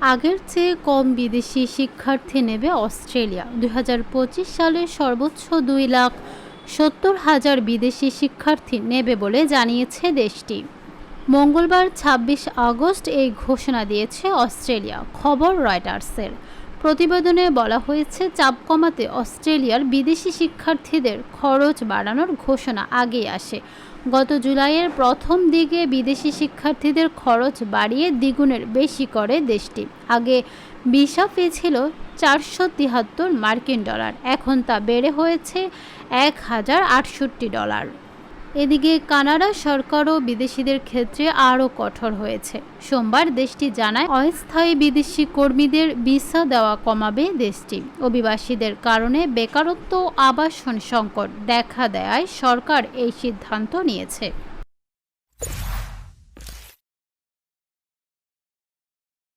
আগের চেয়ে কম বিদেশি শিক্ষার্থী নেবে অস্ট্রেলিয়া। দুই হাজার পঁচিশ সালে সর্বোচ্চ দুই লাখ সত্তর হাজার বিদেশি শিক্ষার্থী নেবে বলে জানিয়েছে দেশটি। মঙ্গলবার ২৬ আগস্ট এই ঘোষণা দিয়েছে অস্ট্রেলিয়া, খবর রয়টার্সের। প্রতিবেদনে বলা হয়েছে, চাপ কমাতে অস্ট্রেলিয়ার বিদেশি শিক্ষার্থীদের খরচ বাড়ানোর ঘোষণা আগেই আসে। গত জুলাইয়ের প্রথম দিকে বিদেশি শিক্ষার্থীদের খরচ বাড়িয়ে দ্বিগুণের বেশি করে দেশটি। আগে ভিসা ফি ছিল চারশো তিয়াত্তর মার্কিন ডলার, এখন তা বেড়ে হয়েছে এক হাজার আটষট্টি ডলার। এদিকে কানাডা সরকারও বিদেশিদের ক্ষেত্রে আরও কঠোর হয়েছে। সোমবার দেশটি জানায়, অস্থায়ী বিদেশি কর্মীদের ভিসা দেওয়া কমাবে দেশটি। অভিবাসীদের কারণে বেকারত্ব আবাসন সংকট দেখা দেয় সরকার এই সিদ্ধান্ত নিয়েছে।